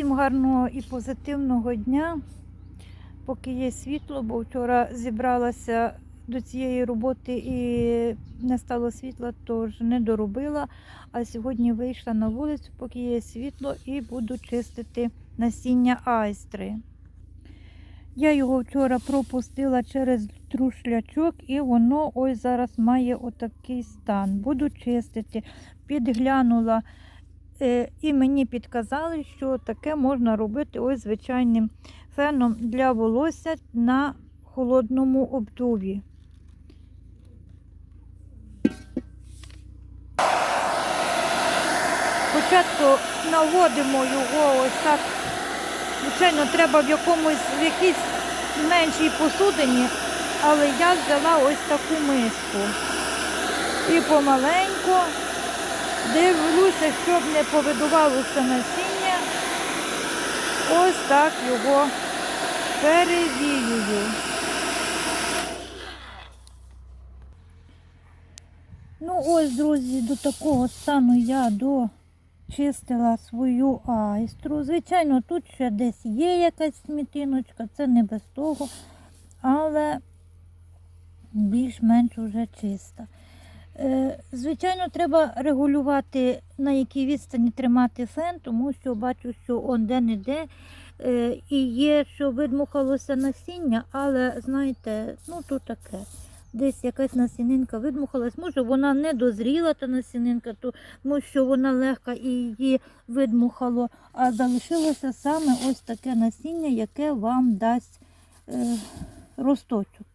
Всім гарного і позитивного дня, поки є світло, бо вчора зібралася до цієї роботи і не стало світла, тож не доробила. А сьогодні вийшла на вулицю, поки є світло, і буду чистити насіння айстри. Я його вчора пропустила через трушлячок, і воно ось зараз має отакий стан. Буду чистити. Підглянула І мені підказали, що таке можна робити ось звичайним феном для волосся на холодному обдуві. Спочатку наводимо його ось так. Звичайно, треба в якомусь в якійсь меншій посудині, але я взяла ось таку миску. І помаленьку Дивлюся, щоб не повидувалося насіння. Ось так його перевіюю. Ну ось, друзі, до такого стану я дочистила свою айстру. Звичайно, тут ще десь є якась смітиночка, це не без того, але більш-менш вже чиста. Е, Звичайно, треба регулювати, на якій відстані тримати фен, тому що бачу, що он де-не-де е, і є, що видмухалося насіння, але знаєте, ну то таке. Десь якась насінинка видмухалась. Може, вона не дозріла, та насінинка, тому що вона легка і її видмухало, а залишилося саме ось таке насіння, яке вам дасть е, росточок.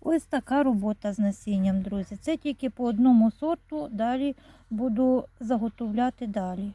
Ось така робота з насінням, друзі. Це тільки по одному сорту, далі буду заготовляти далі.